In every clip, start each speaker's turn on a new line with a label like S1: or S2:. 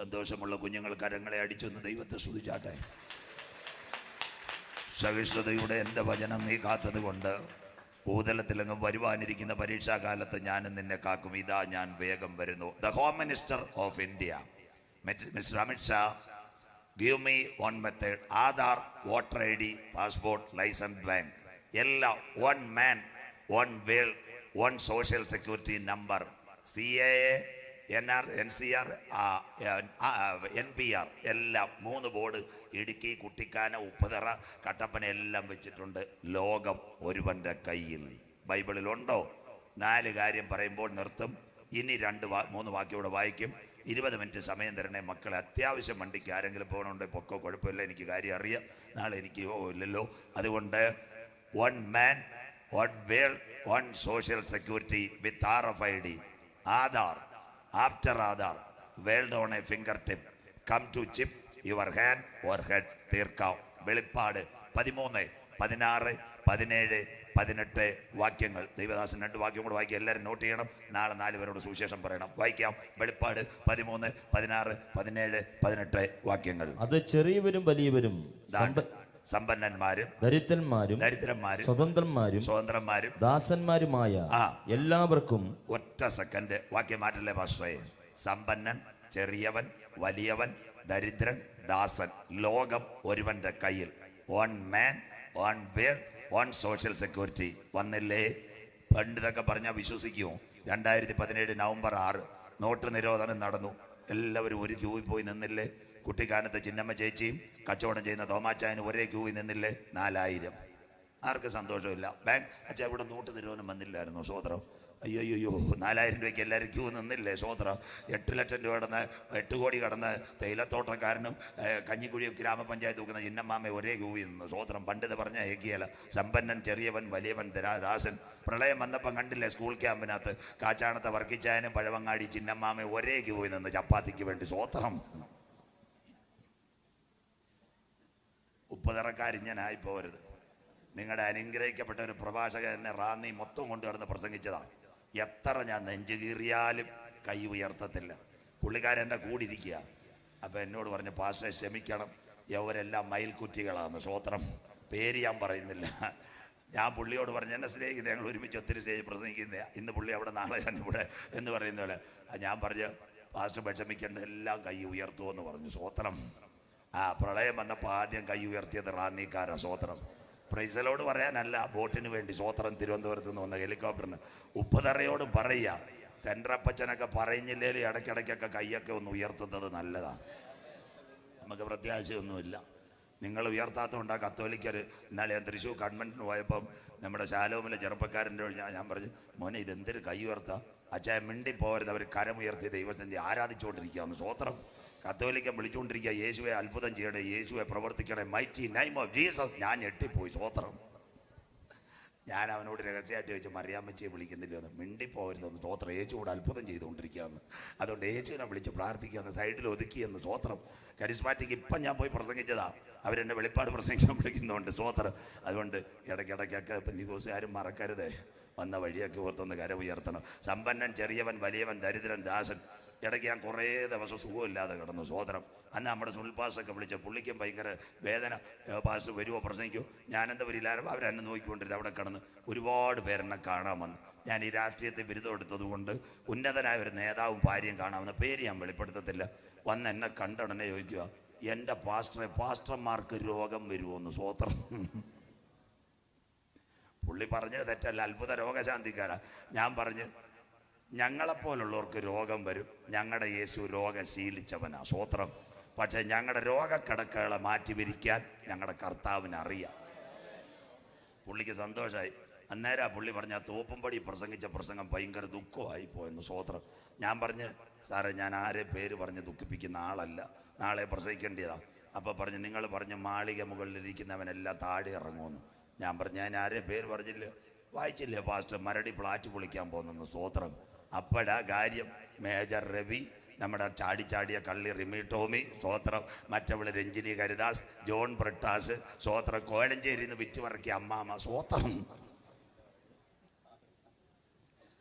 S1: സന്തോഷമുള്ള കുഞ്ഞുങ്ങൾ കരങ്ങളെ അടിച്ചൊന്ന് ദൈവത്തെ സ്തുതിച്ചാട്ടെ. സഹിഷ്ണുതയുടെ എന്റെ വചനം നീ കാത്തത് കൊണ്ട് ഭൂതലത്തിലെങ്ങും വരുവാനിരിക്കുന്ന പരീക്ഷാകാലത്ത് ഞാനും നിന്നെ കാക്കും. ഇതാ ഞാൻ വേഗം വരുന്നു. The home minister of India mister Amit Shah give me one method Aadhaar voter I D passport licence bank എല്ലാം one man one world one social security number C A A N R C N P R P R എല്ലാം മൂന്ന് board Idukki Kuttikkanam Upputhara Kattappana എല്ലാം വെച്ചിട്ടുണ്ട്. ലോകം ഒരുവന്റെ കയ്യിൽ. ബൈബിളിലുണ്ടോ? നാല് കാര്യം പറയുമ്പോൾ നിർത്തും. ഇനി രണ്ട് വാ മൂന്ന് ഇവിടെ വായിക്കും. ഇരുപത് മിനിറ്റ് സമയം തരണേ. മക്കളെ അത്യാവശ്യം വണ്ടിക്ക് ആരെങ്കിലും പോകണമുണ്ടെങ്കിൽ പൊക്കോ കുഴപ്പമില്ല. എനിക്ക് കാര്യം അറിയാം. നാളെ എനിക്ക് ഓ ഇല്ലല്ലോ. അതുകൊണ്ട് one man one world one social security with R F I D Aadhaar. After Aadhaar world on a finger tip come to chip your hand or head തീർക്കാം വെളിപ്പാട് പതിമൂന്ന് പതിനാറ് പതിനേഴ് പതിനെട്ട് വാക്യങ്ങൾ. ദൈവദാസൻ രണ്ട് വാക്യം കൂടെ വായിക്കുക. എല്ലാവരും നോട്ട് ചെയ്യണം. നാളെ നാല് പേരോട് സുവിശേഷം പറയണം. വായിക്കാം. വെളിപ്പാട് പതിമൂന്ന് പതിനാറ് പതിനേഴ് പതിനെട്ട് വാക്യങ്ങൾ.
S2: അത് ചെറിയവരും വലിയവരും
S1: സമ്പന്നന്മാരും
S2: ദരിദ്രന്മാരും
S1: ദരിദ്രന്മാരും
S2: സ്വതന്ത്രന്മാരും
S1: സ്വതന്ത്രന്മാരും.
S2: ദാസന്മാരുമായ എല്ലാവർക്കും
S1: ഒറ്റ സെക്കൻഡ്. വാക്യം മാറ്റല്ലേ പാസ്റ്ററേ? സമ്പന്നൻ ചെറിയവൻ വലിയവൻ ദരിദ്രൻ ദാസൻ. ലോകം ഒരുവന്റെ കയ്യിൽ. One man one world one social security വന്നില്ലേ? പണ്ടിതൊക്കെ പറഞ്ഞാൽ വിശ്വസിക്കുമോ രണ്ടായിരത്തി പതിനേഴ് നവംബർ ആറ് നോട്ട് നിരോധനം നടന്നു. എല്ലാവരും ഒരു ക്യൂവിൽ പോയി നിന്നില്ലേ? കുട്ടിക്കാനത്തെ ചിന്നമ്മ ചേച്ചിയും കച്ചവടം ചെയ്യുന്ന തോമാച്ചായനും ഒരേ ക്യൂവിൽ നിന്നില്ലേ? നാലായിരം. ആർക്ക് സന്തോഷമില്ല. ബാങ്ക് അച്ഛാ ഇവിടെ നോട്ട് തരുവാനും വന്നില്ലായിരുന്നു സോദരം. അയ്യോ അയ്യോ നാലായിരം രൂപയ്ക്ക് എല്ലാവരും ക്യൂ നിന്നില്ലേ സോദരം? എട്ട് ലക്ഷം രൂപ കടന്ന് എട്ട് കോടി കടന്ന് തേയിലത്തോട്ടക്കാരനും കഞ്ഞിക്കുഴി ഗ്രാമപഞ്ചായത്ത് നോക്കുന്ന ചിന്നമ്മാമ ഒരേ ക്യൂവിൽ നിന്ന്. സോദരം പണ്ടിത് പറഞ്ഞ ഏക്കിയല. സമ്പന്നൻ ചെറിയവൻ വലിയവൻ ദാസൻ. പ്രളയം വന്നപ്പം കണ്ടില്ലേ സ്കൂൾ ക്യാമ്പിനകത്ത്? കാച്ചാണത്തെ വർക്കിച്ചായനും പഴവങ്ങാടി ചിന്നമ്മാമ ഒരേ ക്യൂവിൽ നിന്ന് ചപ്പാത്തിക്ക് വേണ്ടി സോത്രം ഉപ്പുതറക്കാരിഞ്ഞനായി പോകരുത് നിങ്ങളുടെ അനുഗ്രഹിക്കപ്പെട്ട ഒരു പ്രഭാഷകൻ എന്നെ റാന്നി മൊത്തം കൊണ്ടു കിടന്ന് എത്ര ഞാൻ നെഞ്ചു കീറിയാലും കൈ ഉയർത്തത്തില്ല. പുള്ളിക്കാരൻ എന്റെ കൂടിയിരിക്കുക അപ്പോൾ എന്നോട് പറഞ്ഞു പാഷ ക്ഷമിക്കണം. യവരെല്ലാം മയിൽക്കുറ്റികളാണ് സ്വോത്രം പേര് ഞാൻ പറയുന്നില്ല. ഞാൻ പുള്ളിയോട് പറഞ്ഞു എന്നെ സ്നേഹിക്കുന്നത് ഞങ്ങൾ ഒരുമിച്ച് ഒത്തിരി സ്റ്റേജ് പ്രസംഗിക്കുന്ന. ഇന്ന് പുള്ളി അവിടെ നാളെ ഞാൻ ഇവിടെ എന്ന് പറയുന്ന പോലെ. ഞാൻ പറഞ്ഞു പാസ്റ്റർ വിഷമിക്കേണ്ട എല്ലാം കൈ ഉയർത്തുമെന്ന് പറഞ്ഞു സ്വോത്രം ആ പ്രളയം വന്നപ്പോൾ ആദ്യം കൈ ഉയർത്തിയത് റാന്നിക്കാരാ സ്വോത്രം പ്രൈസലോട് പറയാനല്ല ബോട്ടിന് വേണ്ടി സ്വോത്രം തിരുവനന്തപുരത്ത് നിന്ന് വന്ന ഹെലികോപ്റ്ററിന്. ഉപ്പുതറയോട് പറയുക സെൻട്രപ്പച്ചനൊക്കെ പറയുന്നില്ലേലും ഇടയ്ക്കിടയ്ക്കൊക്കെ കൈയൊക്കെ ഒന്ന് ഉയർത്തുന്നത് നല്ലതാണ് നമുക്ക് പ്രത്യാശയൊന്നുമില്ല. നിങ്ങൾ ഉയർത്താത്തതുകൊണ്ട് ആ കത്തോലിക്കർ ഇന്നാളെ ഞാൻ തൃശ്ശൂർ കൺവെന്റിന് പോയപ്പം നമ്മുടെ ശാലോമിലെ ചെറുപ്പക്കാരന്റെ ഞാൻ പറഞ്ഞു മോനെ ഇതെന്തൊരു കൈ ഉയർത്താം? അച്ഛായ മിണ്ടി അവർ കരമുയർത്തി ദൈവസന്ധി ആരാധിച്ചുകൊണ്ടിരിക്കുകയാണ്. സ്വോത്രം കത്തോലിക്കം വിളിച്ചുകൊണ്ടിരിക്കുക. യേശുവെ അത്ഭുതം ചെയ്യണേ. യേശുവെ പ്രവർത്തിക്കണേ. മൈറ്റി നൈം ഓഫ് ജീസസ് ഞാൻ ഞെട്ടിപ്പോയി. സ്വോത്രം ഞാൻ അവനോട് രഹസ്യമായിട്ട് ചോദിച്ചു മറിയാമ്മച്ചിയെ വിളിക്കുന്നില്ല എന്ന്? മിണ്ടിപ്പോകരുതെന്ന് സ്തോത്രം. യേശു കൂടെ അത്ഭുതം ചെയ്തുകൊണ്ടിരിക്കുകയെന്ന് അതുകൊണ്ട് യേശുവിനെ വിളിച്ച് പ്രാർത്ഥിക്കുകയെന്ന് സൈഡിൽ ഒതുക്കിയെന്ന് സ്തോത്രം. കരിസ്മാറ്റിക്ക് ഇപ്പം ഞാൻ പോയി പ്രസംഗിച്ചതാ. അവരെന്നെ വെളിപ്പാട് പ്രസംഗിക്കാൻ വിളിക്കുന്നുണ്ട്. സ്തോത്രം. അതുകൊണ്ട് ഇടയ്ക്കിടയ്ക്കൊക്കെ ഇപ്പം ദിവസമാരും മറക്കരുതേ. വന്ന വഴിയൊക്കെ ഓർത്തൊന്ന് കര ഉയർത്തണം സമ്പന്നൻ ചെറിയവൻ വലിയവൻ ദരിദ്രൻ ദാസൻ. ഇടയ്ക്ക് ഞാൻ കുറേ ദിവസം സുഖമില്ലാതെ കിടന്നു. സോദരം അന്ന് നമ്മുടെ സുൽപാസൊക്കെ വിളിച്ച പുള്ളിക്കും ഭയങ്കര വേദന. പാസ് വരുമോ പ്രസംഗിക്കൂ ഞാനെന്താ വരില്ലാരും അവരെന്നെ നോക്കിക്കൊണ്ടിരുന്നത് അവിടെ കിടന്ന് ഒരുപാട് പേരെന്നെ കാണാൻ വന്നു. ഞാൻ ഈ രാഷ്ട്രീയത്തെ ബിരുദം എടുത്തതുകൊണ്ട് ഉന്നതനായ ഒരു നേതാവും ഭാര്യയും കാണാമെന്ന പേര് ഞാൻ വെളിപ്പെടുത്തത്തില്ല. വന്ന് എന്നെ കണ്ട ഉടനെ ചോദിക്കുക എന്റെ പാസ്റ്ററെ പാസ്റ്റർമാർക്ക് രോഗം വരുമോ എന്ന് സ്വോത്രം പുള്ളി പറഞ്ഞത് തെറ്റല്ല. അത്ഭുത രോഗശാന്തിക്കാരാ. ഞാൻ പറഞ്ഞ് ഞങ്ങളെപ്പോലുള്ളവർക്ക് രോഗം വരും. ഞങ്ങളുടെ യേശു രോഗം ശീലിച്ചവനാ സ്വോത്രം. പക്ഷെ ഞങ്ങളുടെ രോഗക്കിടക്കുകളെ മാറ്റി വിരിക്കാൻ ഞങ്ങളുടെ കർത്താവിന് അറിയാം. പുള്ളിക്ക് സന്തോഷമായി അന്നേരം ആ പുള്ളി പറഞ്ഞ ആ തോപ്പുംപടി പ്രസംഗിച്ച പ്രസംഗം ഭയങ്കര ദുഃഖമായി പോയെന്ന് സ്വോത്രം. ഞാൻ പറഞ്ഞ് സാറേ ഞാൻ ആരെ പേര് പറഞ്ഞ് ദുഃഖിപ്പിക്കുന്ന ആളല്ല. നാളെ പ്രസംഗിക്കേണ്ടതാ. അപ്പോൾ പറഞ്ഞ് നിങ്ങൾ പറഞ്ഞ് മാളിക മുകളിലിരിക്കുന്നവനെല്ലാം താഴെ ഇറങ്ങുമെന്ന്. ഞാൻ പറഞ്ഞു ഞാൻ ആരെ പേര് പറഞ്ഞില്ല വായിച്ചില്ലേ പാസ്റ്റർ. മരടി ഫ്ലാറ്റ് പൊളിക്കാൻ പോകുന്നെന്ന് സ്വോത്രം അപ്പോഴാ കാര്യം. മേജർ രവി നമ്മുടെ ചാടി ചാടിയ കള്ളി റിമി ടോമി സ്വോത്രം മറ്റവൾ രഞ്ജിനി ഹരിദാസ് ജോൺ ബ്രിട്ടാസ് സ്വോത്രം കോഴഞ്ചേരി നിന്ന് വിറ്റുപറക്കിയ അമ്മാമ്മ സ്വോത്രം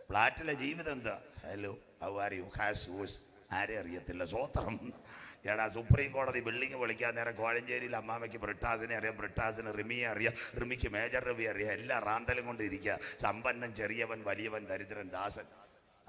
S1: ഫ്ലാറ്റിലെ ജീവിതം എന്താ? Hello how are you has whose ആരെ അറിയത്തില്ല സ്വോത്രം എടാ സുപ്രീം കോടതി ബിൽഡിംഗ് വിളിക്കാൻ നേരം കോഴഞ്ചേരിയിൽ അമ്മാമയ്ക്ക് ബ്രിട്ടാസിനെ അറിയാം ബ്രിട്ടാസിന് റിമിയെ അറിയാം റിമിക്ക് മേജർ രവി അറിയാം എല്ലാ റാന്തലും കൊണ്ട് ഇരിക്കുക. സമ്പന്നൻ ചെറിയവൻ വലിയവൻ ദരിദ്രൻ ദാസൻ.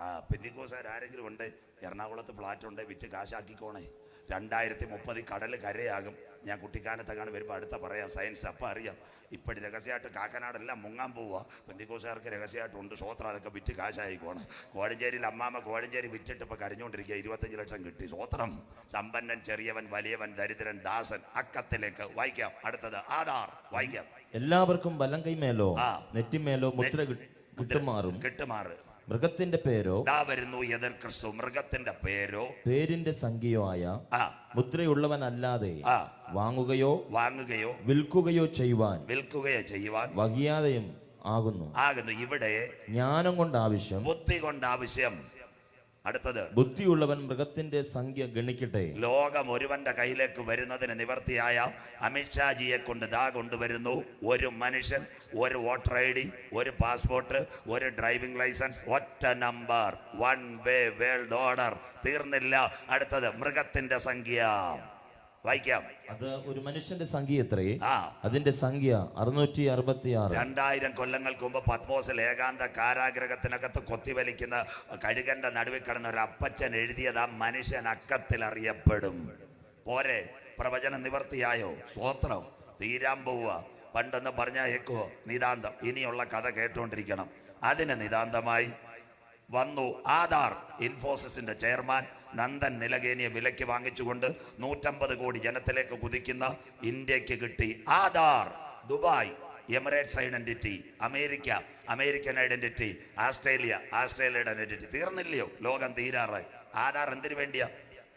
S1: ആ പെന്തിക്കോസാർ ആരെങ്കിലും ഉണ്ട്? എറണാകുളത്ത് ഫ്ലാറ്റ് ഉണ്ട് വിറ്റ് കാശാക്കിക്കോണേ. രണ്ടായിരത്തി മുപ്പത് കടൽ കരയാകും. ഞാൻ കുട്ടിക്കാനത്തെങ്ങാണ് വരുമ്പോൾ അടുത്ത പറയാം സയൻസ് അപ്പം അറിയാം. ഇപ്പോഴും രഹസ്യമായിട്ട് കാക്കനാടെല്ലാം മുങ്ങാൻ പോവുക പെന്തിക്കോസുകാർക്ക് രഹസ്യമായിട്ടുണ്ട് സ്വോത്രം അതൊക്കെ വിറ്റ് കാശായിക്കോണം. കോഴഞ്ചേരിയിൽ അമ്മാമ്മ കോഴഞ്ചേരി വിറ്റിട്ട് ഇപ്പോൾ കരഞ്ഞുകൊണ്ടിരിക്കുക ഇരുപത്തഞ്ച് ലക്ഷം കിട്ടി. സ്വോത്രം. സമ്പന്നൻ ചെറിയവൻ വലിയവൻ ദരിദ്രൻ ദാസൻ അക്കത്തിലേക്ക് വായിക്കാം. അടുത്തത് ആധാർ. വായിക്കാം.
S2: എല്ലാവർക്കും വലം കൈമേലോ
S1: ആ.
S2: നെറ്റിമേലോ മുദ്ര കിട്ടുമാറും.
S1: കിട്ടുമാറ്.
S2: മൃഗത്തിന്റെ പേരോ
S1: ദാ വരുന്നു എതിർ ക്രിസ്തു മൃഗത്തിന്റെ പേരോ?
S2: പേരിന്റെ സംഖ്യയോ ആയ
S1: ആ.
S2: മുദ്രയുള്ളവനല്ലാതെ
S1: ആ.
S2: വാങ്ങുകയോ
S1: വാങ്ങുകയോ
S2: വിൽക്കുകയോ ചെയ്യുവാൻ
S1: വിൽക്കുകയോ ചെയ്യുവാൻ
S2: വഹിയാതെയും ആകുന്നു.
S1: ആകുന്നു. ഇവിടെ
S2: ജ്ഞാനം കൊണ്ട് ആവശ്യം
S1: ബുദ്ധി കൊണ്ട് ആവശ്യം അടുത്തത്.
S2: ബുദ്ധിയുള്ളവൻ മൃഗത്തിന്റെ സംഖ്യ ഗണിക്കട്ടെ
S1: ലോകം ഒരുവന്റെ കയ്യിലേക്ക് വരുന്നതിന് നിവർത്തിയായ അമിത്ഷാജിയെ കൊണ്ട് ദാ കൊണ്ടുവരുന്നു. ഒരു മനുഷ്യൻ ഒരു വോട്ടർ ഐ ഡി ഒരു പാസ്പോർട്ട് ഒരു ഡ്രൈവിംഗ് ലൈസൻസ് ഒറ്റ number. One way world order. തീർന്നില്ല. അടുത്തത് മൃഗത്തിന്റെ സംഖ്യ. വായിക്കാം
S2: അത് ഒരു മനുഷ്യന്റെ സംഖ്യ എത്രേ? അതിന്റെ സംഖ്യ അറുന്നൂറ്റി അറുപത്തി ആറ്
S1: രണ്ടായിരം കൊല്ലങ്ങൾക്ക് മുമ്പ് പത്മോസിൽ ഏകാന്ത കാരാഗ്രഹത്തിനകത്ത് കൊത്തിവലിക്കുന്ന കഴുകന്റെ നടുവിൽ കിടന്ന ഒരു അപ്പച്ചൻ എഴുതിയത് ആ മനുഷ്യൻ അക്കത്തിൽ അറിയപ്പെടും. പോരെ പ്രവചനം നിവർത്തിയായോ? സ്വോത്രം തീരാൻ പോവുക. പണ്ടെന്ന് പറഞ്ഞ ഏക്കോ നിതാന്തം. ഇനിയുള്ള കഥ കേട്ടുകൊണ്ടിരിക്കണം അതിന് നിതാന്തമായി വന്നു ആധാർ ഇൻഫോസിസിന്റെ ചെയർമാൻ. നന്ദൻ നിലകേനിയെ വിലയ്ക്ക് വാങ്ങിച്ചുകൊണ്ട് നൂറ്റമ്പത് കോടി ജനത്തിലേക്ക് കുതിക്കുന്ന ഇന്ത്യയ്ക്ക് കിട്ടി. Aadhaar Dubai Emirates identity America American identity Australia ആസ്ട്രേലിയയുടെ identity. തീർന്നില്ലയോ ലോകം തീരാറായി. ആധാർ എന്തിനു വേണ്ടിയാ?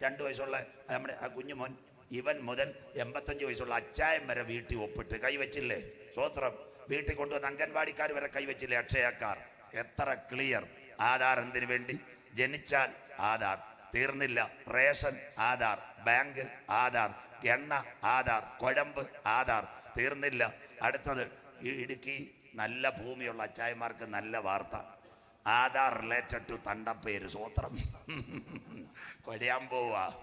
S1: രണ്ടു വയസ്സുള്ള നമ്മുടെ ആ കുഞ്ഞുമോൻ ഇവൻ മുതൽ എൺപത്തഞ്ച് വയസ്സുള്ള അച്ചായം വരെ വീട്ടിൽ ഒപ്പിട്ട് കൈവച്ചില്ലേ? സ്വോത്രം. വീട്ടിൽ കൊണ്ടുവന്ന അംഗൻവാടിക്കാർ വരെ കൈവച്ചില്ലേ? അക്ഷയക്കാർ. എത്ര ക്ലിയർ ആധാർ എന്തിനു വേണ്ടി? ജനിച്ചാൽ ആധാർ. തീർന്നില്ല. റേഷൻ ആധാർ ബാങ്ക് ആധാർ എണ്ണ ആധാർ കുഴമ്പ് ആധാർ തീർന്നില്ല. അടുത്തത് ഇടുക്കി നല്ല ഭൂമിയുള്ള അച്ചായമാർക്ക് നല്ല വാർത്ത. ആധാർ റിലേറ്റഡ് ടു തണ്ടപ്പേര് സൂത്രം. കൊടിയാൻ പോവാ.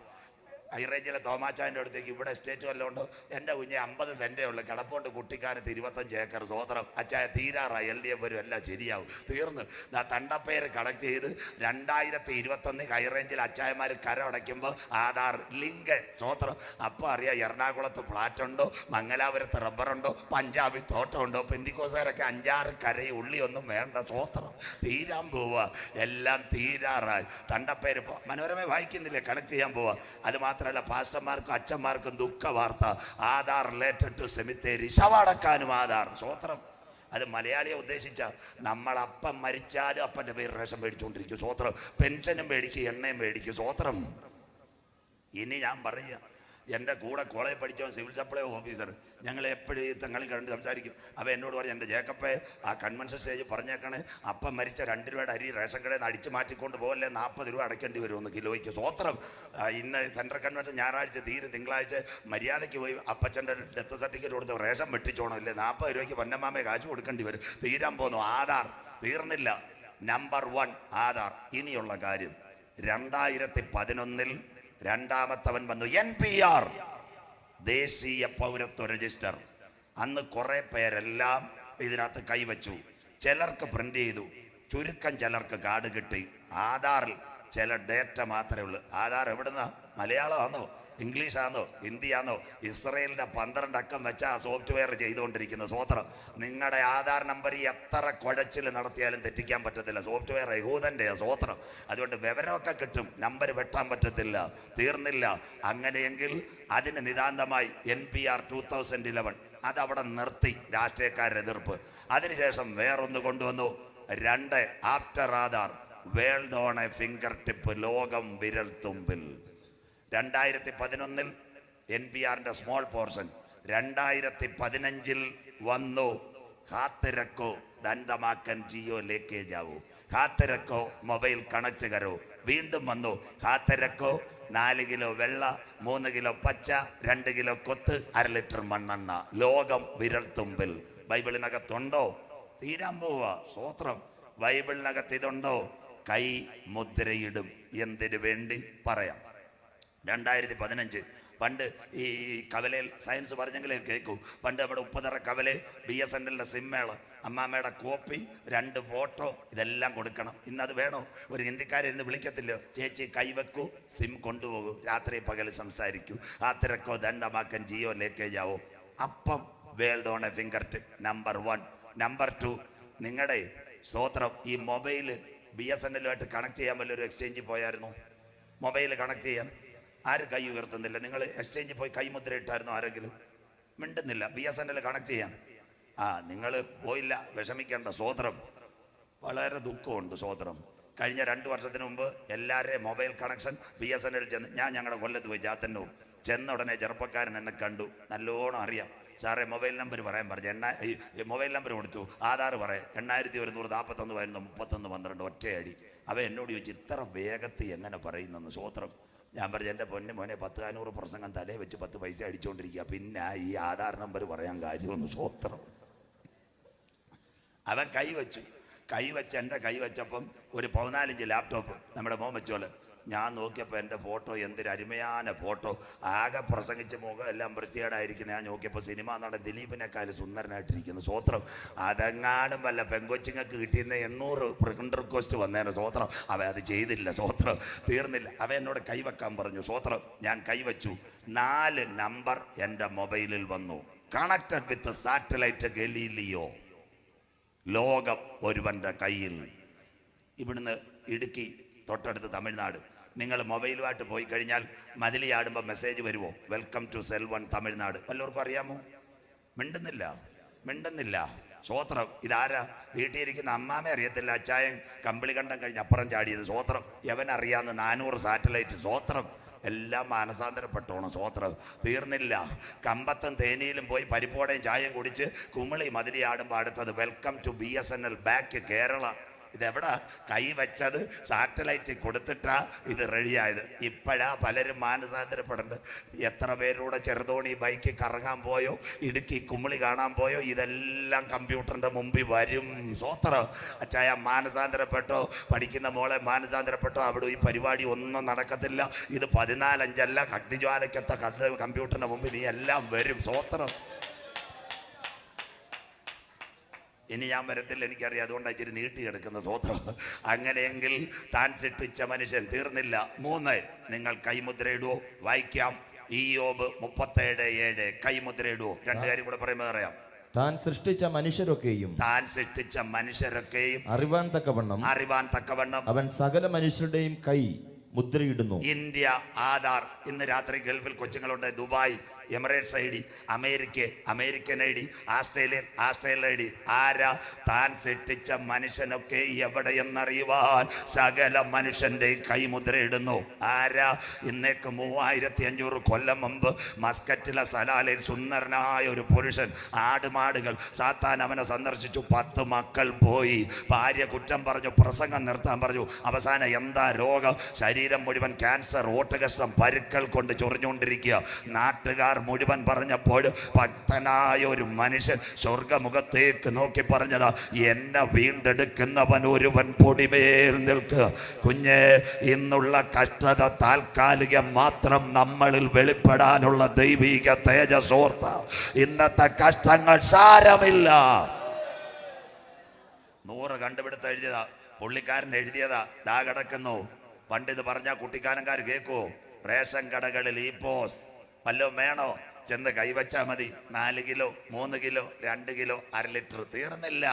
S1: ഹൈറേഞ്ചിലെ തോമാച്ചാന്റെ അടുത്തേക്ക് ഇവിടെ എസ്റ്റേറ്റ് വല്ലതും ഉണ്ടോ? എന്റെ കുഞ്ഞെ അമ്പത് സെന്റേ ഉള്ളു. കിടപ്പുണ്ട് കുട്ടിക്കാനത്ത് ഇരുപത്തഞ്ച് ഏക്കർ സ്വതന്ത്രം. അച്ചായ തീരാറായി. എൽ ഡി എഫ് വരും. എല്ലാം ശരിയാവും. തീർന്ന്. തണ്ടപ്പേര് കളക്ട് ചെയ്ത് രണ്ടായിരത്തി ഇരുപത്തൊന്ന് ഹൈറേഞ്ചിൽ അച്ചായമാർ കര അടയ്ക്കുമ്പോൾ ആധാർ ലിങ്ക് സ്വതന്ത്രം. അപ്പോൾ അറിയാം എറണാകുളത്ത് ഫ്ലാറ്റ് ഉണ്ടോ? മംഗലാപുരത്ത് റബ്ബറുണ്ടോ പഞ്ചാബിൽ തോട്ടമുണ്ടോ പെന്തിക്കോസാരൊക്കെ അഞ്ചാറ് കരയും ഉള്ളിയൊന്നും വേണ്ട. സോത്രം തീരാൻ പോവുക എല്ലാം തീരാറായി. തണ്ടപ്പേര് മനോരമ വായിക്കുന്നില്ലേ? കണക്ട് ചെയ്യാൻ പോവുക അത് മാത്രമല്ല പാസ്റ്റർമാർക്കും അച്ഛന്മാർക്കും ദുഃഖ വാർത്ത ആധാർ റിലേറ്റഡ് ടു സെമിത്തേരി ശവടക്കാനും ആധാർ. സ്വോത്രം അത് മലയാളിയെ ഉദ്ദേശിച്ച നമ്മൾ മരിച്ചാലും അപ്പന്റെ പേര് റേഷൻ മേടിച്ചുകൊണ്ടിരിക്കും. സ്വോത്രം പെൻഷനും മേടിക്കും എണ്ണയും മേടിക്കും. സ്വോത്രം ഇനി ഞാൻ പറയുക എന്റെ കൂടെ കോളേജ് പഠിച്ചവൻ സിവിൽ സപ്ലൈ ഓഫീസർ. ഞങ്ങൾ എപ്പോഴും ഈ തങ്ങളിൽ കണ്ട് സംസാരിക്കും. അപ്പോൾ എന്നോട് പറഞ്ഞു എന്റെ ജേക്കപ്പെ ആ കൺവെൻഷൻ സ്റ്റേജ് പറഞ്ഞേക്കണേ. അപ്പം മരിച്ച രണ്ട് രൂപയുടെ അരി റേഷൻ കടയിൽ നിന്ന് അടിച്ച് മാറ്റിക്കൊണ്ട് പോകല്ലേ നാൽപ്പത് രൂപ അടയ്ക്കേണ്ടി വരുമെന്ന് കിലോയ്ക്ക് സ്വോത്രം. ഇന്ന് സെൻട്രൽ കൺവെൻഷൻ ഞായറാഴ്ച തീരും തിങ്കളാഴ്ച മര്യാദയ്ക്ക് പോയി അപ്പച്ചന്റെ ഡെത്ത് സർട്ടിഫിക്കറ്റ് കൊടുത്ത് റേഷൻ വെട്ടിച്ചോണം ഇല്ലേ നാൽപ്പത് രൂപയ്ക്ക് പൊന്നമ്മാമയെ കാശ് കൊടുക്കേണ്ടി വരും. തീരാൻ പോകുന്നു ആധാർ. തീർന്നില്ല. Number one Aadhaar. ഇനിയുള്ള കാര്യം. രണ്ടായിരത്തി പതിനൊന്നിൽ രണ്ടാമത്തവൻ വന്നു. എൻ പി ആർ ദേശീയ പൗരത്വ രജിസ്റ്റർ. അന്ന് കുറെ പേരെല്ലാം ഇതിനകത്ത് കൈവച്ചു. ചിലർക്ക് പ്രിന്റ് ചെയ്തു. ചുരുക്കം ചിലർക്ക് കാർഡ് കിട്ടി. ആധാറിൽ ചില ഡേറ്റ മാത്രമേ ഉള്ളൂ. ആധാർ എവിടുന്ന? മലയാളമാണോ? ഇംഗ്ലീഷാണോ ഹിന്ദിയാണോ ഇസ്രയേലിന്റെ പന്ത്രണ്ട് അക്കം വെച്ച ആ സോഫ്റ്റ്വെയർ ചെയ്തുകൊണ്ടിരിക്കുന്ന സ്വോത്രം. നിങ്ങളുടെ ആധാർ നമ്പർ എത്ര കുഴച്ചിൽ നടത്തിയാലും തെറ്റിക്കാൻ പറ്റത്തില്ല. സോഫ്റ്റ്വെയർ യഹൂദന്റെ സ്വോത്രം. അതുകൊണ്ട് വിവരമൊക്കെ കിട്ടും. നമ്പർ വെട്ടാൻ പറ്റത്തില്ല. തീർന്നില്ല. അങ്ങനെയെങ്കിൽ അതിന് നിതാന്തമായി N P R two thousand eleven അതവിടെ നിർത്തി രാഷ്ട്രീയക്കാരുടെ എതിർപ്പ് അതിനുശേഷം വേറൊന്ന് കൊണ്ടുവന്നു. രണ്ട് after Aadhaar. World on a finger tip. ലോകം വിരൽ തുമ്പിൽ. രണ്ടായിരത്തി പതിനൊന്നിൽ എൻ പി ആറിന്റെ സ്മോൾ പോർഷൻ രണ്ടായിരത്തി പതിനഞ്ചിൽ വന്നു. കാത്തിരക്കോ ദന്തമാക്കൻ ജിയോ ലേക്കേജ് ആവൂ കാത്തിരക്കോ മൊബൈൽ കണക്ട് കരോ. വീണ്ടും വന്നു. കാത്തിരക്കോ നാല് കിലോ വെള്ള മൂന്ന് കിലോ പച്ച രണ്ട് കിലോ കൊത്ത് അര ലിറ്റർ മണ്ണെണ്ണ. ലോകം വിരൽ തുമ്പിൽ ബൈബിളിനകത്തുണ്ടോ? തീരാൻ പോവുക സ്വോത്രം ബൈബിളിനകത്ത് ഇതുണ്ടോ? കൈ മുദ്രയിടും. എന്തിനു വേണ്ടി? പറയാം. രണ്ടായിരത്തി പതിനഞ്ച് പണ്ട് ഈ കവലയിൽ സയൻസ് പറഞ്ഞെങ്കിലേ കേൾക്കൂ പണ്ട് നമ്മുടെ ഉപ്പതറ കവല ബി എസ് എൻ എല്ലിന്റെ സിമ്മേൾ അമ്മാമ്മയുടെ കോപ്പി രണ്ട് ഫോട്ടോ ഇതെല്ലാം കൊടുക്കണം. ഇന്നത് വേണോ? ഒരു ഹിന്ദിക്കാരിന്ന് വിളിക്കത്തില്ലോ? ചേച്ചി കൈവെക്കൂ സിം കൊണ്ടുപോകൂ. രാത്രി പകൽ സംസാരിക്കൂ. ആ തിരക്കോ ദണ്ഡമാക്കൻ ജിയോ ലേക്കേജാവോ? അപ്പം world on a finger tip. Number one. Number two നിങ്ങളുടെ സ്തോത്രം ഈ മൊബൈൽ ബി എസ് എൻ എല്ലുമായിട്ട് കണക്ട് ചെയ്യാൻ വല്ലൊരു എക്സ്ചേഞ്ചിൽ പോയായിരുന്നു. മൊബൈൽ കണക്ട് ചെയ്യാൻ. ആര് കൈ ഉയർത്തുന്നില്ല? നിങ്ങൾ എക്സ്ചേഞ്ച് പോയി കൈമുദ്ര ഇട്ടായിരുന്നു ആരെങ്കിലും? മിണ്ടുന്നില്ല. B S N L connect ചെയ്യാൻ. ആ നിങ്ങൾ പോയില്ല വിഷമിക്കേണ്ട സ്വോത്രം വളരെ ദുഃഖമുണ്ട് സ്വോത്രം കഴിഞ്ഞ രണ്ട് വർഷത്തിന് മുമ്പ് എല്ലാവരുടെയും mobile connection B S N L ചെന്ന് ഞാൻ ഞങ്ങളുടെ കൊല്ലത്ത് പോയി ജാത്തന്നൂർ. ചെന്ന ഉടനെ ചെറുപ്പക്കാരൻ എന്നെ കണ്ടു. നല്ലോണം അറിയാം. സാറേ മൊബൈൽ നമ്പർ പറയാൻ പറഞ്ഞു. എണ്ണ മൊബൈൽ നമ്പർ കൊടുത്തു. ആധാർ പറയാം. എണ്ണായിരത്തി ഒരുന്നൂറ് നാൽപ്പത്തൊന്ന് പതിനൊന്ന് മുപ്പത്തൊന്ന് പന്ത്രണ്ട് ഒറ്റയടി. അവ എന്നോട് ചോദിച്ചു ഇത്ര വേഗത്തിൽ എങ്ങനെ പറയുന്നെന്ന്? സ്വോത്രം ഞാൻ പറഞ്ഞു എന്റെ പൊന്നെ മോനെ പത്ത് നാനൂറ് പ്രസംഗം തലേ വെച്ച് പത്ത് പൈസ അടിച്ചുകൊണ്ടിരിക്കുക പിന്നെ ഈ ആധാർ നമ്പർ പറയാൻ കാര്യമൊന്ന് സ്വോത്രം. അവൻ കൈവച്ചു വെച്ചു. കൈ വെച്ച് എന്റെ കൈവച്ചപ്പം ഒരു പതിനാലിഞ്ച് ലാപ്ടോപ്പ് നമ്മുടെ മോൻ വെച്ചോൾ ഞാൻ നോക്കിയപ്പോൾ എന്റെ ഫോട്ടോ എന്തൊരു അരുമയാന ഫോട്ടോ. ആകെ പ്രസംഗിച്ച മുഖം എല്ലാം വൃത്തികേടായിരിക്കുന്നത് ഞാൻ നോക്കിയപ്പോൾ സിനിമ നടൻ ദിലീപിനേക്കാൾ സുന്ദരനായിട്ടിരിക്കുന്നു. സ്വോത്രം അതെങ്ങാനും വല്ല പെങ്കൊച്ചിങ്ങൾക്ക് കിട്ടിയിരുന്ന എണ്ണൂറ് ഫ്രണ്ട് റിക്വസ്റ്റ് വന്നേനെ. സ്വോത്രം അവ അത് ചെയ്തില്ല. സ്വോത്രം തീർന്നില്ല. അവ എന്നോട് കൈവെക്കാൻ പറഞ്ഞു. സ്വോത്രം ഞാൻ കൈവച്ചു. നാല് നമ്പർ എന്റെ മൊബൈലിൽ വന്നു. Connected with satellite Galileo? ലോകം ഒരുവന്റെ കയ്യിൽ. ഇവിടുന്ന് ഇടുക്കി തൊട്ടടുത്ത് തമിഴ്നാട്. നിങ്ങൾ മൊബൈലുമായിട്ട് പോയി കഴിഞ്ഞാൽ മതിലി ആടുമ്പോൾ മെസ്സേജ് വരുമോ വെൽക്കം ടു സെൽവൺ തമിഴ്നാട്. വല്ലവർക്കും അറിയാമോ? മിണ്ടുന്നില്ല. മിണ്ടുന്നില്ല. സ്വോത്രം ഇതാരാ? വീട്ടിലിരിക്കുന്ന അമ്മാമെ അറിയത്തില്ല. അച്ചായൻ കമ്പിളി കണ്ടം കഴിഞ്ഞ് അപ്പുറം ചാടിയത് സ്വോത്രം എവൻ അറിയാവുന്ന നാനൂറ് സാറ്റലൈറ്റ് സ്വോത്രം എല്ലാം മാനസാന്തരപ്പെട്ടോണം സ്വോത്രം തീർന്നില്ല. കമ്പത്തും തേനിയിലും പോയി പരിപ്പോടയും ചായയും കുടിച്ച് കുമിളി മതിലിയാടുമ്പോൾ അടുത്തത്. Welcome to B S N L back Kerala. ഇതെവിടാ? കൈ വെച്ചത് സാറ്റലൈറ്റ് കൊടുത്തിട്ടാ ഇത് റെഡിയായത്. ഇപ്പോഴാ പലരും മാനസാന്തരപ്പെടേണ്ടത്. എത്ര പേരൂടെ ചെറുതോണി ബൈക്ക് കറങ്ങാൻ പോയോ? ഇടുക്കി കുമ്മിളി കാണാൻ പോയോ? ഇതെല്ലാം കമ്പ്യൂട്ടറിന്റെ മുമ്പിൽ വരും. സോത്ര അച്ചായ മാനസാന്തരപ്പെട്ടോ? പഠിക്കുന്ന മോളെ മാനസാന്തരപ്പെട്ടോ? അവിടെ ഈ പരിപാടി ഒന്നും നടക്കത്തില്ല. ഇത് പതിനാലഞ്ചല്ല അഗ്നിജ്വാലയ്ക്കത്ത കണ്ട് കമ്പ്യൂട്ടറിന്റെ മുമ്പിൽ നീ എല്ലാം വരും. സ്വോത്രം ഇനി ഞാൻ വരത്തില്ല എനിക്കറിയാം. അതുകൊണ്ടാണ് ഇച്ചിരി നീട്ടി കിടക്കുന്ന സ്വോത്രം അങ്ങനെയെങ്കിൽ താൻ സിട്ടിച്ച മനുഷ്യൻ തീർന്നില്ല. മൂന്ന് നിങ്ങൾ കൈമുദ്രയിടുവോ? വായിക്കാം. ഈ യോബ് മുപ്പത്തേഴ് ഏഴ് കൈമുദ്രയിടുവോ? രണ്ടു കാര്യം കൂടെ പറയുമ്പോൾ അറിയാം.
S2: താൻ സൃഷ്ടിച്ച മനുഷ്യരൊക്കെയും
S1: താൻ സൃഷ്ടിച്ച മനുഷ്യരൊക്കെയും
S2: അറിവാൻ തക്കവണ്ണം
S1: അറിവാൻ തക്കവണ്ണം
S2: അവൻ സകല മനുഷ്യരുടെയും കൈ മുദ്രയിടുന്നു.
S1: ഇന്ത്യ ആധാർ ഇന്ന് രാത്രി ഗൾഫിൽ കൊച്ചുങ്ങളുണ്ട്. Dubai Emirates I D America American I D Australian Australian I D. ആരാ? താൻ സൃഷ്ടിച്ച മനുഷ്യനൊക്കെ എവിടെയെന്നറിയുവാൻ സകല മനുഷ്യന്റെ കൈമുദ്രയിടുന്നു ആരാ? ഇന്നേക്ക് മൂവായിരത്തി അഞ്ഞൂറ് കൊല്ലം മുമ്പ് മസ്കറ്റിലെ സലാലയിൽ സുന്ദരനായ ഒരു പുരുഷൻ ആടുമാടുകൾ സാത്താൻ അവനെ സന്ദർശിച്ചു. പത്ത് മക്കൾ പോയി. ഭാര്യ കുറ്റം പറഞ്ഞു പ്രസംഗം നിർത്താൻ പറഞ്ഞു. അവസാനം എന്താ രോഗം? മുഴുവൻ ക്യാൻസർ ഓട്ടകഷ്ടം പരുക്കൾ കൊണ്ട് ചൊറിഞ്ഞുകൊണ്ടിരിക്കുക. നാട്ടുകാർ മുഴുവൻ പറഞ്ഞപ്പോൾ ഭക്തനായ ഒരു മനുഷ്യൻ സ്വർഗമുഖത്തേക്ക് നോക്കി പറഞ്ഞതാ എന്നെ വീണ്ടെടുക്കുന്നവൻ ഒരുവൻ പൊടിമേൽ നിൽക്കുക കുഞ്ഞെ ഇന്നുള്ള കഷ്ടത താൽക്കാലികം മാത്രം നമ്മളിൽ വെളിപ്പെടാനുള്ള ദൈവിക തേജസോർത്ത ഇന്നത്തെ കഷ്ടങ്ങൾ സാരമില്ല. നൂറ് കണ്ടുപിടുത്ത് എഴുതിയതാ പുള്ളിക്കാരൻ എഴുതിയതാ ദാ കിടക്കുന്നു. പണ്ട് ഇത് പറഞ്ഞാൽ കുട്ടിക്കാനക്കാർ കേൾക്കൂ റേഷൻ കടകളിൽ ഈ പോസ്. വല്ലതും വേണോ? ചെന്ന് കൈവച്ചാൽ മതി. നാല് കിലോ മൂന്ന് കിലോ രണ്ട് കിലോ അര ലിറ്റർ. തീർന്നില്ല.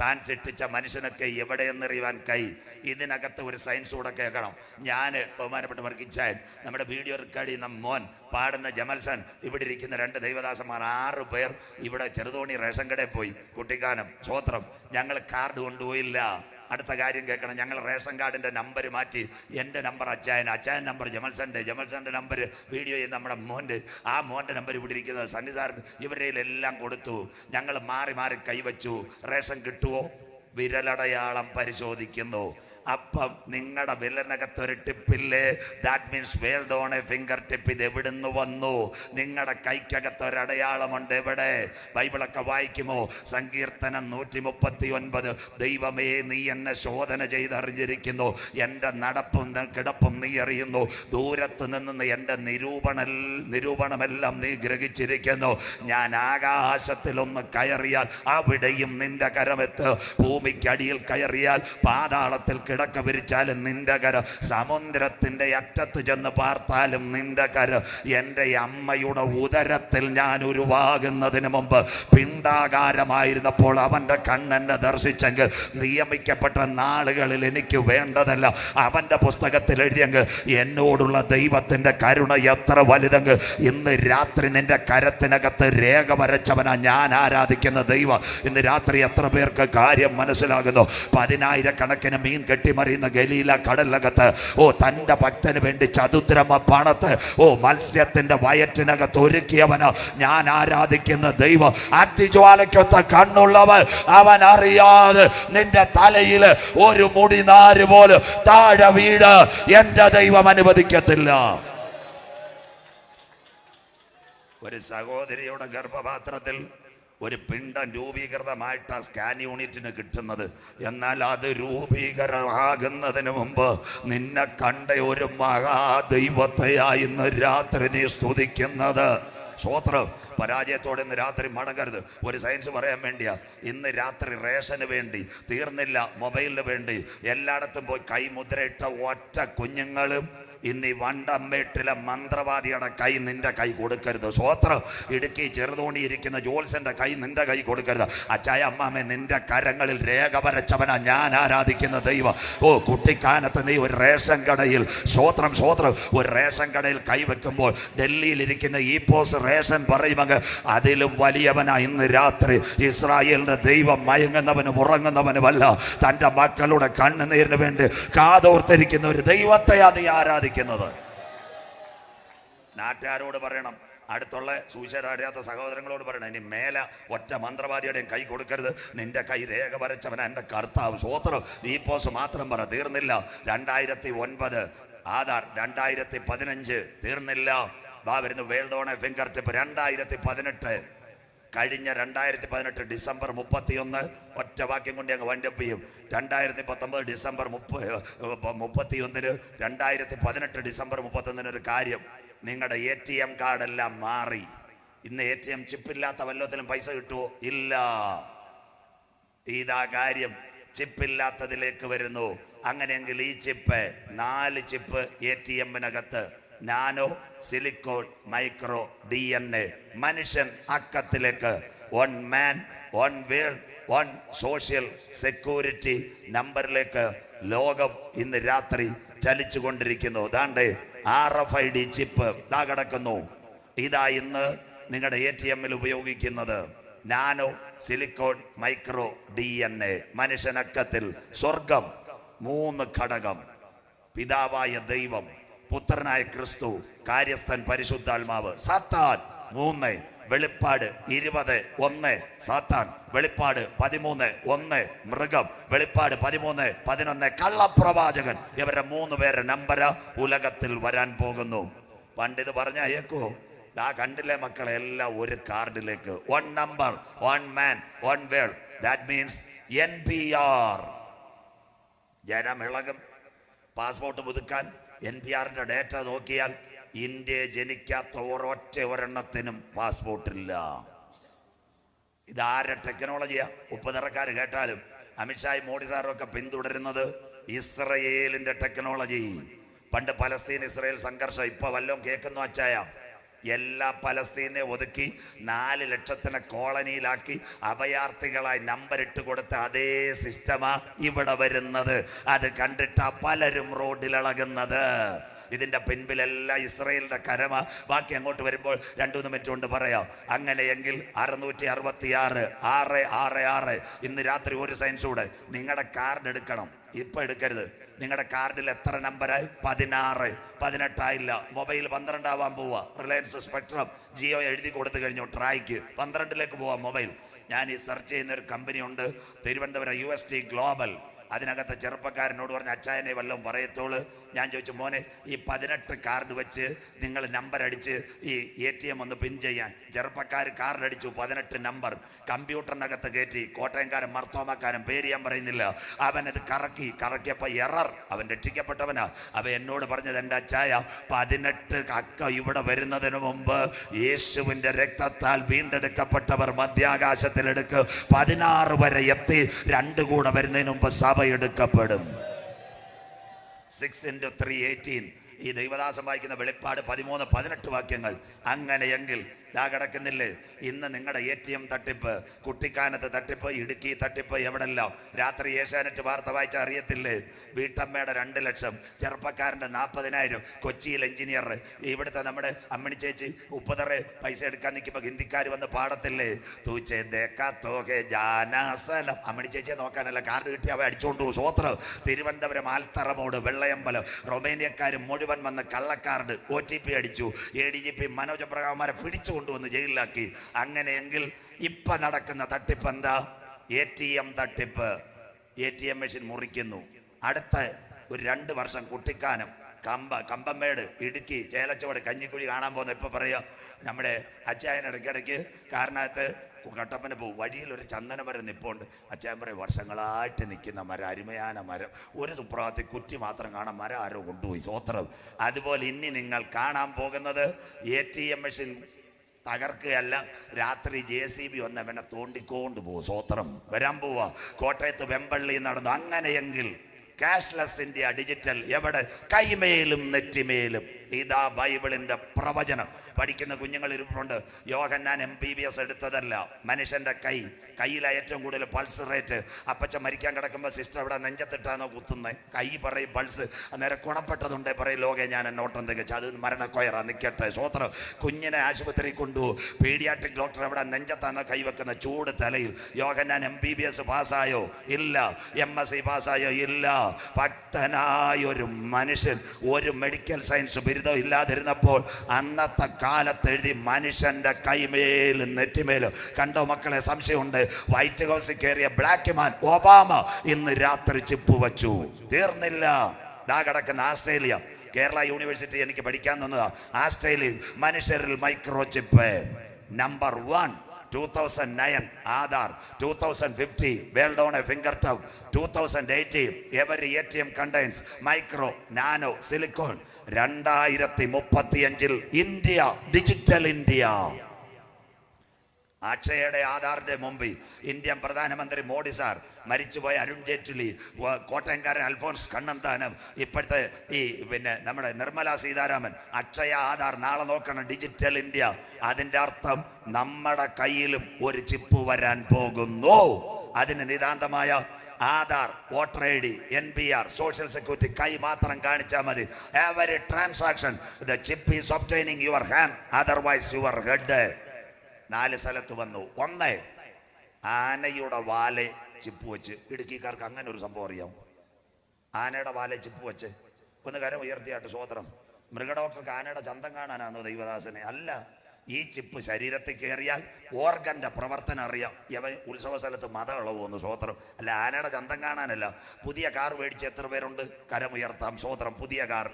S1: താൻ സൃഷ്ടിച്ച മനുഷ്യനൊക്കെ എവിടെയെന്നറിയുവാൻ കൈ. ഇതിനകത്ത് ഒരു സയൻസ് കൂടെ കേൾക്കണം. ഞാൻ ബഹുമാനപ്പെട്ട് വർക്കിച്ചായൻ നമ്മുടെ വീഡിയോ റെക്കോർഡ് ചെയ്യുന്ന മോൻ പാടുന്ന ജമൽസൻ ഇവിടെ ഇരിക്കുന്ന രണ്ട് ദൈവദാസന്മാർ ആറ് പേർ ഇവിടെ ചെറുതോണി റേഷൻ കടയിൽ പോയി. കുട്ടിക്കാനം സ്വോത്രം ഞങ്ങൾ കാർഡ് കൊണ്ടുപോയില്ല. അടുത്ത കാര്യം കേൾക്കണം. ഞങ്ങൾ റേഷൻ കാർഡിന്റെ നമ്പർ മാറ്റി. എന്റെ നമ്പർ അച്ചായൻ അച്ചായൻ നമ്പർ ജമൽസന്റെ ജമൽസന്റെ നമ്പർ വീഡിയോ ചെയ്യുന്ന നമ്മുടെ മോന്റെ. ആ മോന്റെ നമ്പർ ഇവിടെ ഇരിക്കുന്നത് സണ്ണി സാറിന് ഇവരുടെ എല്ലാം കൊടുത്തു. ഞങ്ങൾ മാറി മാറി കൈവച്ചു. റേഷൻ കിട്ടുമോ വിരലടയാളം പരിശോധിക്കുന്നു. അപ്പം നിങ്ങളുടെ വില്ലനകത്ത് ഒരു ടിപ്പില്ലേ? That means world on a finger tip ഇത് എവിടുന്ന് വന്നു? നിങ്ങളുടെ കൈക്കകത്ത് ഒരു അടയാളമുണ്ട് എവിടെ? ബൈബിളൊക്കെ വായിക്കുമോ? സങ്കീർത്തനം നൂറ്റി മുപ്പത്തി ഒൻപത് ദൈവമേ നീ എന്നെ ശോധന ചെയ്തറിഞ്ഞിരിക്കുന്നു. എന്റെ നടപ്പും കിടപ്പും നീ അറിയുന്നു. ദൂരത്ത് നിന്ന് എന്റെ നിരൂപണ നിരൂപണമെല്ലാം നീ ഗ്രഹിച്ചിരിക്കുന്നു. ഞാൻ ആകാശത്തിലൊന്ന് കയറിയാൽ അവിടെയും നിന്റെ കരമെത്ത്. ഭൂമിക്കടിയിൽ കയറിയാൽ പാതാളത്തിൽ കിടക്ക വിരിച്ചാലും നിന്റെ കര. സമുദ്രത്തിന്റെ അറ്റത്ത് ചെന്ന് പാർത്താലും നിന്റെ കര. എന്റെ അമ്മയുടെ ഉദരത്തിൽ ഞാൻ ഉരുവാകുന്നതിന് മുമ്പ് പിണ്ടാകാരമായിരുന്നപ്പോൾ അവന്റെ കണ്ണെന്നെ ദർശിച്ചെങ്കിൽ നിയമിക്കപ്പെട്ട നാളുകളിൽ എനിക്ക് വേണ്ടതല്ല. അവന്റെ പുസ്തകത്തിൽ എഴുതിയെങ്കിൽ എന്നോടുള്ള ദൈവത്തിന്റെ കരുണ എത്ര വലുതെങ്കിൽ ഇന്ന് രാത്രി നിന്റെ കരത്തിനകത്ത് രേഖ വരച്ചവനാ ഞാൻ ആരാധിക്കുന്ന ദൈവം. ഇന്ന് രാത്രി എത്ര പേർക്ക് കാര്യം മനസ്സിലാകുന്നു? പതിനായിരക്കണക്കിന് മീൻ കെട്ടിമറിയുന്ന ഗലീല കടലകത്ത് ഓ തന്റെ ഭക്തന് വേണ്ടി ചതുദ്രമ പണത്ത് ഓ മത്സ്യത്തിന്റെ വയറ്റിനകത്ത് ഒരുക്കിയവന് ഞാൻ ആരാധിക്കുന്ന ദൈവം. അതിജ്വാലയ്ക്കൊത്ത കണ്ണുള്ളവൻ അവൻ അറിയാതെ നിന്റെ തലയിൽ ഒരു മുടി നാര് പോലും താഴെ വീട് എന്റെ ദൈവം അനുവദിക്കത്തില്ല. ഒരു സഹോദരിയുടെ ഗർഭപാത്രത്തിൽ ഒരു പിണ്ഡം രൂപീകൃതമായിട്ട് സ്കാൻ യൂണിറ്റിന് കിട്ടുന്നത്. എന്നാൽ അത് രൂപീകരമാകുന്നതിന് മുമ്പ് നിന്നെ കണ്ട ഒരു മഹാദൈവത്തെയായി ഇന്ന് രാത്രി നീ സ്തുതിക്കുന്നത്. സ്വോത്രം പരാജയത്തോടെ ഇന്ന് രാത്രി മടങ്ങരുത്. ഒരു സയൻസ് പറയാൻ വേണ്ടിയാ ഇന്ന് രാത്രി റേഷന് വേണ്ടി തീർന്നില്ല മൊബൈലിന് വേണ്ടി എല്ലായിടത്തും പോയി കൈമുദ്രയിട്ട ഒറ്റ കുഞ്ഞുങ്ങളും ഇന്ന് ഈ വണ്ടമ്മേട്ടിലെ മന്ത്രവാദിയുടെ കൈ നിന്റെ കൈ കൊടുക്കരുത്. സ്വോത്രം ഇടുക്കി ചെറുതോണി ഇരിക്കുന്ന ജോത്സന്റെ കൈ നിന്റെ കൈ കൊടുക്കരുത്. അച്ചായ അമ്മാമേ നിന്റെ കരങ്ങളിൽ രേഖ വരച്ചവനാ ഞാൻ ആരാധിക്കുന്ന ദൈവം. ഓ കുട്ടിക്കാനത്ത് നീ ഒരു റേഷൻ കടയിൽ സ്വോത്രം സ്വോത്രം ഒരു റേഷൻ കടയിൽ കൈവെക്കുമ്പോൾ ഡൽഹിയിൽ ഇരിക്കുന്ന ഈ പോസ് റേഷൻ പറയുമെങ്കിൽ അതിലും വലിയവനാ ഇന്ന് രാത്രി. ഇസ്രായേലിന്റെ ദൈവം മയങ്ങുന്നവനും ഉറങ്ങുന്നവനുമല്ല. തന്റെ മക്കളുടെ കണ്ണുനീരിന് വേണ്ടി കാതോർത്തിരിക്കുന്ന ഒരു ദൈവത്തെയാ നീ ആരാധിക്കുന്നത് നാട്ടുകാരോട് പറയണം. അടുത്തുള്ള സുവിശേഷം അറിയാത്ത സഹോദരങ്ങളോട് പറയണം. ഇനി മേല ഒറ്റ മന്ത്രവാദിയുടെയും കൈ കൊടുക്കരുത്. നിന്റെ കൈ രേഖ വരച്ചവൻ എന്റെ കർത്താവ്. സ്വോത്രം ഈ പോസ് മാത്രം പറ തീർന്നില്ല. രണ്ടായിരത്തി ഒൻപത് ആധാർ രണ്ടായിരത്തി പതിനഞ്ച് തീർന്നില്ല. വാ വരുന്നു വേൾഡ് ഓൺ ഫിംഗർ ടിപ്പ്. രണ്ടായിരത്തി പതിനെട്ട് കഴിഞ്ഞ രണ്ടായിരത്തി പതിനെട്ട് ഡിസംബർ മുപ്പത്തിയൊന്ന് ഒറ്റ വാക്യം കൊണ്ട് ഞങ്ങൾ വൈൻഡപ്പ് ചെയ്യും. രണ്ടായിരത്തി പത്തൊമ്പത് ഡിസംബർ മുപ്പ മുപ്പത്തിയൊന്നിന് രണ്ടായിരത്തി പതിനെട്ട് ഡിസംബർ മുപ്പത്തൊന്നിന് ഒരു കാര്യം. നിങ്ങളുടെ എ ടി എം കാർഡെല്ലാം മാറി. ഇന്ന് എ ടി എം ചിപ്പില്ലാത്ത വല്ലത്തിലും പൈസ കിട്ടുമോ ഇല്ല. ഇതാ കാര്യം. ചിപ്പില്ലാത്തതിലേക്ക് വരുന്നു. അങ്ങനെയെങ്കിൽ ഈ ചിപ്പ് നാല് chip A T എമ്മിനകത്ത് nano silicon micro D N A. മനുഷ്യൻ അക്കത്തിലേക്ക്. One man one world one social security നമ്പറിലേക്ക് ലോകം ഇന്ന് രാത്രി ചലിച്ചു കൊണ്ടിരിക്കുന്നു ദാണ്ടേ R F I D chip താ കിടക്കുന്നു. ഇതാ ഇന്ന് നിങ്ങളുടെ എ ടി എമ്മിൽ ഉപയോഗിക്കുന്നത് nano silicon micro D N A. മനുഷ്യനക്കത്തിൽ സ്വർഗം മൂന്ന് ഘടകം. പിതാവായ ദൈവം പുത്രനായ ക്രിസ്തു കാര്യസ്ഥൻ പരിശുദ്ധാത്മാവ്. സാത്താൻ മൂന്ന്. വെളിപ്പാട് ഇരുപത്. ഒന്ന്. സാത്താൻ വെളിപ്പാട് പതിമൂന്ന്. ഒന്ന്. മൃഗം വെളിപ്പാട് പതിമൂന്ന്. പതിനൊന്ന്. കള്ളപ്രവാചകൻ. ഇവരുടെ മൂന്ന് പേരെ നമ്പര ഉലകത്തിൽ വരാൻ പോകുന്നു. പണ്ടിത് പറഞ്ഞ അയക്കോ ആ കണ്ടില്ലേ മക്കളെ എല്ലാം ഒരു കാർഡിലേക്ക്. One number one man one world that means N P R ജനം ഇളകും പാസ്പോർട്ട് പുതുക്കാൻ. എൻ പി ആറിന്റെ ഡേറ്റ നോക്കിയാൽ ഇന്ത്യ ജനിക്കാത്ത ഒരൊറ്റ ഒരെണ്ണത്തിനും പാസ്പോർട്ടില്ല. ഇതാരുടെ ടെക്നോളജിയാ? ഉപ്പുതറക്കാർ കേട്ടാലും അമിത്ഷായും മോഡി സാറും ഒക്കെ പിന്തുടരുന്നത് ഇസ്രയേലിന്റെ ടെക്നോളജി. പണ്ട് പലസ്തീൻ ഇസ്രയേൽ സംഘർഷം ഇപ്പൊ വല്ലതും കേൾക്കുന്നു അച്ചായ. എല്ലാ പലസ്തീനെ ഒതുക്കി നാല് ലക്ഷത്തിനെ കോളനിയിലാക്കി അഭയാർത്ഥികളായി നമ്പർ ഇട്ട് കൊടുത്ത അതേ സിസ്റ്റമാ ഇവിടെ വരുന്നത്. അത് കണ്ടിട്ടാ പലരും റോഡിലിളകുന്നത്. ഇതിന്റെ പിൻപിലെല്ലാം ഇസ്രയേലിന്റെ കരമ. ബാക്കി അങ്ങോട്ട് വരുമ്പോൾ രണ്ടു മൂന്ന് മിനിറ്റ് കൊണ്ട് പറയാം. അങ്ങനെയെങ്കിൽ അറുന്നൂറ്റി അറുപത്തി ആറ് ആറ് ആറ്. ആറ് ഇന്ന് രാത്രി ഒരു സയൻസ് കൂടെ നിങ്ങളുടെ കാർഡ് എടുക്കണം. ഇപ്പൊ എടുക്കരുത്. നിങ്ങളുടെ കാർഡിൽ എത്ര നമ്പർ പതിനാറ്. പതിനെട്ടായില്ല. മൊബൈൽ പന്ത്രണ്ടാവാൻ പോവാ. റിലയൻസ് സ്പെക്ട്രം ജിയോ എഴുതി കൊടുത്തു കഴിഞ്ഞു. ട്രായ്ക്ക്. പന്ത്രണ്ടിലേക്ക് പോവാം മൊബൈൽ. ഞാൻ ഈ സെർച്ച് ചെയ്യുന്ന ഒരു കമ്പനി ഉണ്ട്. Thiruvananthapuram U S T global അതിനകത്ത് ചെറുപ്പക്കാരനോട് പറഞ്ഞ അച്ചായനെ വല്ലതും പറയത്തോൾ. ഞാൻ ചോദിച്ചു മോനെ ഈ പതിനെട്ട് കാർഡ് വെച്ച് നിങ്ങൾ നമ്പർ അടിച്ച് ഈ എ ടി എം ഒന്ന് പിൻ ചെയ്യാൻ. ചെറുപ്പക്കാർ കാർഡ് അടിച്ചു പതിനെട്ട് നമ്പർ കമ്പ്യൂട്ടറിനകത്ത് കയറ്റി കോട്ടയംകാരൻ മർത്തോമക്കാരൻ പേര് ഞാൻ പറയുന്നില്ല. അവനത് കറക്കി കറക്കിയപ്പോൾ എറർ അവൻ രക്ഷിക്കപ്പെട്ടവനാ. അവൻ എന്നോട് പറഞ്ഞത് എന്റെ അച്ചായ? പതിനെട്ട് അക്ക ഇവിടെ വരുന്നതിന് മുമ്പ് യേശുവിന്റെ രക്തത്താൽ വീണ്ടെടുക്കപ്പെട്ടവർ മധ്യാകാശത്തിലെടുക്ക്. പതിനാറ് വരെ എത്തി രണ്ട് കൂടെ വരുന്നതിന് മുമ്പ് സഭ എടുക്കപ്പെടും. സിക്സ് ഇന്റു ത്രീ എയ്റ്റീൻ ഈ ദൈവദാസം വായിക്കുന്ന വെളിപ്പാട് പതിമൂന്ന് പതിനെട്ട് വാക്യങ്ങൾ. അങ്ങനെയെങ്കിൽ ദാ കിടക്കുന്നില്ലേ? ഇന്ന് നിങ്ങളുടെ എ ടി എം തട്ടിപ്പ് കുട്ടിക്കാനത്ത് തട്ടിപ്പ് ഇടുക്കി തട്ടിപ്പ് എവിടെല്ലാം? രാത്രി ഏഷ്യാനെറ്റ് വാർത്ത വായിച്ചാൽ അറിയത്തില്ലേ? വീട്ടമ്മയുടെ രണ്ട് ലക്ഷം ചെറുപ്പക്കാരന്റെ നാൽപ്പതിനായിരം കൊച്ചിയിൽ എഞ്ചിനീയർ. ഇവിടുത്തെ നമ്മുടെ അമ്മണി ചേച്ചി ഉപ്പതറ് പൈസ എടുക്കാൻ നിൽക്കുമ്പോൾ ഹിന്ദിക്കാർ വന്ന് പാടത്തില്ലേ? തൂച്ചേ ദേക്കാ തോകെ ജാനാസനം. അമ്മണി ചേച്ചിയെ നോക്കാനല്ല കാർഡ് കിട്ടി അവ അടിച്ചോണ്ട് പോകും. സ്വോത്രം തിരുവനന്തപുരം ആൽത്തറമോട് വെള്ളയമ്പലം. റൊമേനിയക്കാർ മുഴുവൻ വന്ന് കള്ളക്കാർഡ് ഒ ടി പി അടിച്ചു. A D G P Manoj പ്രകാമാരെ പിടിച്ചു കൊണ്ടുവന്ന് ജയിലിലാക്കി. അങ്ങനെയെങ്കിൽ ഇപ്പൊ നടക്കുന്ന തട്ടിപ്പ് എന്താ? എ ടി എം തട്ടിപ്പ്. എ ടി എം മെഷീൻ മുറിക്കുന്നു. അടുത്ത ഒരു രണ്ട് വർഷം കുട്ടിക്കാനം കമ്പ കമ്പമേട് ഇടുക്കി ചേലച്ചോട് കഞ്ഞിക്കുഴി കാണാൻ പോകുന്ന ഇപ്പൊ പറയാ നമ്മുടെ അച്ചായൻ ഇടയ്ക്കിടയ്ക്ക് കാരണത്ത് കട്ടപ്പന പോകും. വഴിയിൽ ഒരു ചന്ദന മരം നിപ്പുണ്ട്. അച്ചായൻ പറയും വർഷങ്ങളായിട്ട് നിൽക്കുന്ന മരം അരുമയാന മരം. ഒരു സുപ്രഭാതത്തിൽ കുറ്റി മാത്രം കാണാൻ മരം ആരോ കൊണ്ടുപോയി. സ്വോത്രം അതുപോലെ ഇനി നിങ്ങൾ കാണാൻ പോകുന്നത് എ ടി എം മെഷീൻ തകർക്കുകയല്ല. രാത്രി ജെ സി ബി വന്ന് അവനെ തോണ്ടിക്കൊണ്ട് പോകും സ്വോത്രം വരാൻ പോവാ. കോട്ടയത്ത് വെമ്പള്ളി നടന്നു. അങ്ങനെയെങ്കിൽ ക്യാഷ്ലെസ് ഇന്ത്യ ഡിജിറ്റൽ എവിടെ? കൈമേലും നെറ്റിമേലും. ഇതാ ബൈബിളിന്റെ പ്രവചനം. പഠിക്കുന്ന കുഞ്ഞുങ്ങൾ ഇരുപ്പുണ്ട്. Yohannan M B B S എടുത്തതല്ല. മനുഷ്യന്റെ കൈ. കയ്യിലെ ഏറ്റവും കൂടുതൽ പൾസ് റേറ്റ് അപ്പച്ച മരിക്കാൻ കിടക്കുമ്പോൾ സിസ്റ്റർ അവിടെ നെഞ്ചത്തിട്ടാണോ കുത്തുന്നത് കൈ പറയും പൾസ് അന്നേരം ഗുണപ്പെട്ടതുണ്ടേ പറയും ലോകെ ഞാൻ എന്നോട്ടം തികച്ചു അത് മരണക്കൊയറ നിൽക്കട്ടെ സ്വോത്രം. കുഞ്ഞിനെ ആശുപത്രി കൊണ്ടുപോകും പീഡിയാട്രിക് ഡോക്ടർ അവിടെ നെഞ്ചത്താണോ കൈവെക്കുന്ന ചൂട് തലയിൽ. Yohannan M B B S പാസ്സായോ? ഇല്ല. എം എസ് സി പാസ്സായോ? ഇല്ല. ഭക്തനായൊരു മനുഷ്യൻ. ഒരു മെഡിക്കൽ സയൻസ് ബിരുദം ഇല്ലാതിരുന്നപ്പോൾ അന്നത്തെ കാലത്ത് എഴുതി മനുഷ്യന്റെ കൈമേലും നെറ്റിമേലും. കണ്ടോ മക്കളെ സംശയമുണ്ട്? വൈറ്റ് ഹൗസിൽ കയറിയ ബ്ലാക്ക് മാൻ ഒബാമ ഇന്ന് രാത്രി ചിപ്പ് വച്ചു. തീർന്നില്ല. ദാ കിടക്കുന്ന ആസ്ട്രേലിയ. കേരള യൂണിവേഴ്സിറ്റി എനിക്ക് പഠിക്കാൻ തന്നതാ. ആസ്ട്രേലിയയിൽ മനുഷ്യരിൽ micro chip number one two thousand nine Aadhaar. Two thousand fifty world on a finger tau two thousand eighteen every A T M contains micro nano silicon രണ്ടായിരത്തി മുപ്പത്തിയഞ്ചിൽ ഇന്ത്യ ഡിജിറ്റൽ ഇന്ത്യ. അക്ഷയയുടെ ആധാറിന്റെ മുമ്പിൽ ഇന്ത്യൻ പ്രധാനമന്ത്രി Modi sir മരിച്ചുപോയ അരുൺ ജെയ്റ്റ്ലി കോട്ടയംകാരൻ അൽഫോൺസ് കണ്ണന്താനം ഇപ്പോഴത്തെ ഈ പിന്നെ നമ്മുടെ നിർമ്മല സീതാരാമൻ അക്ഷയ ആധാർ നാളെ നോക്കണം ഡിജിറ്റൽ ഇന്ത്യ. അതിന്റെ അർത്ഥം നമ്മുടെ കയ്യിലും ഒരു ചിപ്പ് വരാൻ പോകുന്നു. അതിന് നിതാന്തമായ Aadhaar voter I D N P R social security കൈ മാത്രം കാണിച്ചാൽ മതി. Every transaction the chip is obtaining your hand otherwise your head നാല് സ്ഥലത്ത് വന്നു. ഒന്ന് ആനയുടെ വാലെ ചിപ്പ് വെച്ച്. ഇടുക്കിക്കാർക്ക് അങ്ങനെ ഒരു സംഭവം അറിയാം ആനയുടെ വാലെ ചിപ്പ് വെച്ച്. ഒന്ന് കരം ഉയർത്തിയാട്ട് സ്വോത്രം മൃഗഡോക്ടർക്ക് ആനയുടെ ചന്തം കാണാനാണോ ദൈവദാസനെ? അല്ല. ഈ ചിപ്പ് ശരീരത്തിൽ കയറിയാൽ ഓർഗന്റെ പ്രവർത്തനം അറിയാം. ഇവ ഉത്സവ സ്ഥലത്ത് മതമുള്ള ഇളവുമെന്ന് സ്വോത്രം. അല്ല ആനയുടെ ചന്തം കാണാനല്ല. പുതിയ കാർ മേടിച്ച് എത്ര പേരുണ്ട്? കരമുയർത്താം സ്വോത്രം. പുതിയ കാർ.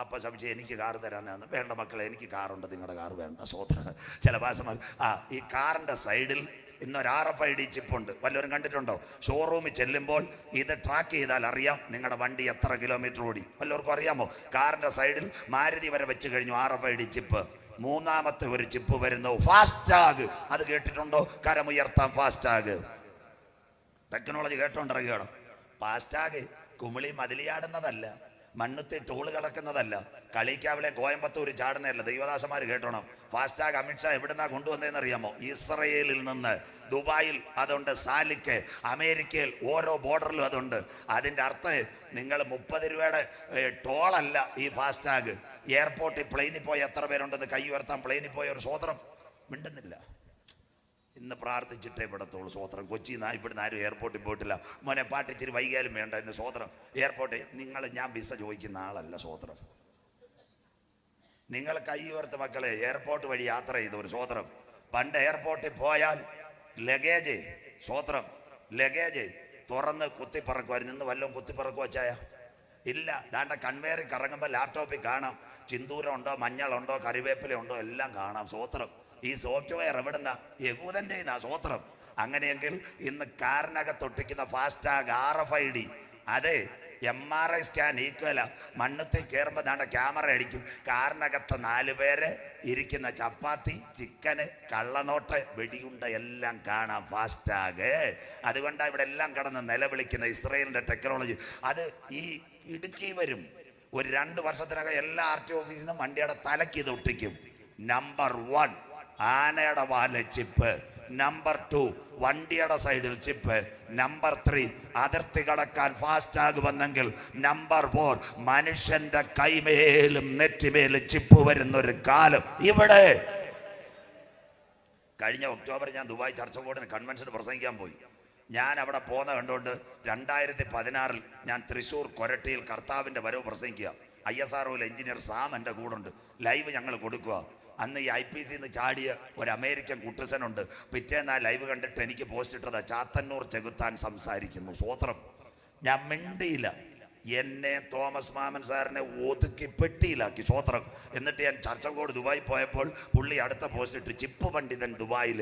S1: അപ്പം സംശയം എനിക്ക് കാർ തരാനാണ്. വേണ്ട മക്കളെ എനിക്ക് കാറുണ്ട്. നിങ്ങളുടെ കാർ വേണ്ട സ്വോത്രം. ചില ഭാഷമാർ ആ ഈ കാറിന്റെ സൈഡിൽ ഇന്നൊരു ആർ എഫ് ഐ ഡി ചിപ്പുണ്ട്. വല്ലവരും കണ്ടിട്ടുണ്ടോ? ഷോറൂമിൽ ചെല്ലുമ്പോൾ ഇത് ട്രാക്ക് ചെയ്താൽ അറിയാം നിങ്ങളുടെ വണ്ടി എത്ര കിലോമീറ്റർ ഓടി. വല്ലവർക്കും അറിയാമോ? കാറിന്റെ സൈഡിൽ മാരുതി വരെ വെച്ച് കഴിഞ്ഞു R F I D chip. മൂന്നാമത്തെ ഒരു ചിപ്പ് വരുന്നു. ഫാസ്റ്റാഗ്. അത് കേട്ടിട്ടുണ്ടോ? കരമുയർത്താം ഫാസ്റ്റാഗ്. ടെക്നോളജി കേട്ടോണ്ടിറങ്ങുകയാണ്. ഫാസ്റ്റാഗ് കുമിളി മതിലിയാടുന്നതല്ല. മണ്ണുത്തി ടൂൾ കിടക്കുന്നതല്ല. കളിക്കാവിലെ കോയമ്പത്തൂർ ചാടുന്നതല്ല. ദൈവദാസന്മാർ കേട്ടോണം. ഫാസ്റ്റാഗ് അമിത്ഷാ എവിടുന്നാ കൊണ്ടുവന്നതെന്ന് അറിയാമോ ഇസ്രയേലിൽ നിന്ന്. ദുബായിൽ അതുണ്ട് സാലിക്ക്. അമേരിക്കയിൽ ഓരോ ബോർഡറിലും അതുണ്ട്. അതിന്റെ അർത്ഥം നിങ്ങൾ മുപ്പത് രൂപയുടെ ടോളല്ല ഈ ഫാസ്റ്റാഗ്. എയർപോർട്ടിൽ പ്ലെയിനിൽ പോയി എത്ര പേരുണ്ടെന്ന് കൈ ഉയർത്താൻ പ്ലെയിനിൽ പോയ ഒരു സ്വോത്രം മിണ്ടുന്നില്ല. ഇന്ന് പ്രാർത്ഥിച്ചിട്ടേ പെടത്തുള്ളൂ സ്വോത്രം. കൊച്ചി നാ ഇവിടുന്ന് ആരും എയർപോർട്ടിൽ പോയിട്ടില്ല. മോനെ പാട്ട് ഇച്ചിരി വൈകാലും വേണ്ട ഇന്ന് സ്വോത്രം. എയർപോർട്ടിൽ നിങ്ങൾ ഞാൻ വിസ ചോദിക്കുന്ന ആളല്ല സ്വോത്രം. നിങ്ങൾ കൈ ഉയർത്ത മക്കളെ എയർപോർട്ട് വഴി യാത്ര ചെയ്ത ഒരു സ്വോത്രം. പണ്ട് എയർപോർട്ടിൽ പോയാൽ ലഗേജ് സ്വോത്രം. ലഗേജ് തുറന്ന് കുത്തിപ്പറക്കുമായിരുന്നു ഇന്ന് വല്ലതും കുത്തിപ്പറക്കുക വച്ചായ ഇല്ല. ദാണ്ട കൺവേറിൽ കറങ്ങുമ്പോൾ ലാപ്ടോപ്പിൽ കാണാം. ചിന്തൂരം ഉണ്ടോ മഞ്ഞളുണ്ടോ കറിവേപ്പില ഉണ്ടോ എല്ലാം കാണാം. സ്വോത്രം. ഈ സോഫ്റ്റ്വെയർ എവിടുന്ന യഹൂദന്റെ സ്വോത്രം. അങ്ങനെയെങ്കിൽ ഇന്ന് കാറിനകത്തൊട്ടിക്കുന്ന FASTag R F I D അതെ എം ആർ ഐ സ്കാൻ ഈക്വല മണ്ണത്തിൽ കയറുമ്പോൾ ദാണ്ട ക്യാമറ അടിക്കും. കാറിനകത്ത് നാല് പേര് ഇരിക്കുന്ന ചപ്പാത്തി ചിക്കന് കള്ളനോട്ട് വെടിയുണ്ട എല്ലാം കാണാം ഫാസ്റ്റാഗ് അതുകൊണ്ടാണ് ഇവിടെ എല്ലാം കടന്ന് നിലവിളിക്കുന്ന ഇസ്രയേലിന്റെ ടെക്നോളജി. അത് ഈ ഇടുക്കി വരും. ഒരു രണ്ട് വർഷത്തിനകം എല്ലാ ആർ ടി ഓഫീസിൽ നിന്നും വണ്ടിയുടെ തലയ്ക്ക് ഇത് ഒട്ടിക്കും. നമ്പർ വൺ ആനയുടെ വാൽ ചിപ്പ്. നമ്പർ ടു വണ്ടിയുടെ സൈഡിൽ ചിപ്പ്. നമ്പർ ത്രീ അതിർത്തി കടക്കാൻ ഫാസ്റ്റാഗ് വന്നെങ്കിൽ നമ്പർ ഫോർ മനുഷ്യന്റെ കൈമേലും നെറ്റിമേലും ചിപ്പ് വരുന്ന ഒരു കാലം ഇവിടെ. കഴിഞ്ഞ ഒക്ടോബർ ഞാൻ ദുബായ് ചർച്ച ബോർഡിന് കൺവെൻഷന് പ്രസംഗിക്കാൻ പോയി. ഞാൻ അവിടെ പോകുന്ന കണ്ടുകൊണ്ട് രണ്ടായിരത്തി പതിനാറിൽ ഞാൻ തൃശ്ശൂർ കൊരട്ടിയിൽ കർത്താവിന്റെ വരവ് പ്രസംഗിക്കുക. I S R engineer Sam എന്റെ കൂടുണ്ട് ലൈവ് ഞങ്ങൾ കൊടുക്കുക. അന്ന് ഈ ഐ പി സിന്ന് ചാടിയ ഒരു അമേരിക്കൻ കുട്ടിസനുണ്ട്. പിറ്റേന്ന് ആ ലൈവ് കണ്ടിട്ട് എനിക്ക് പോസ്റ്റ് ഇട്ടത് ചാത്തന്നൂർ ചെകുത്താൻ സംസാരിക്കുന്നു. സ്വോത്രം ഞാൻ മിണ്ടിയില്ല. എന്നെ തോമസ് മാമൻ സാറിനെ ഒതുക്കി പെട്ടിയിലാക്കി. സ്വോത്രം എന്നിട്ട് ഞാൻ ചർച്ചകോട് ദുബായി പോയപ്പോൾ പുള്ളി അടുത്ത പോസ്റ്റ് ഇട്ട് ചിപ്പ് പണ്ഡിതൻ ദുബായിൽ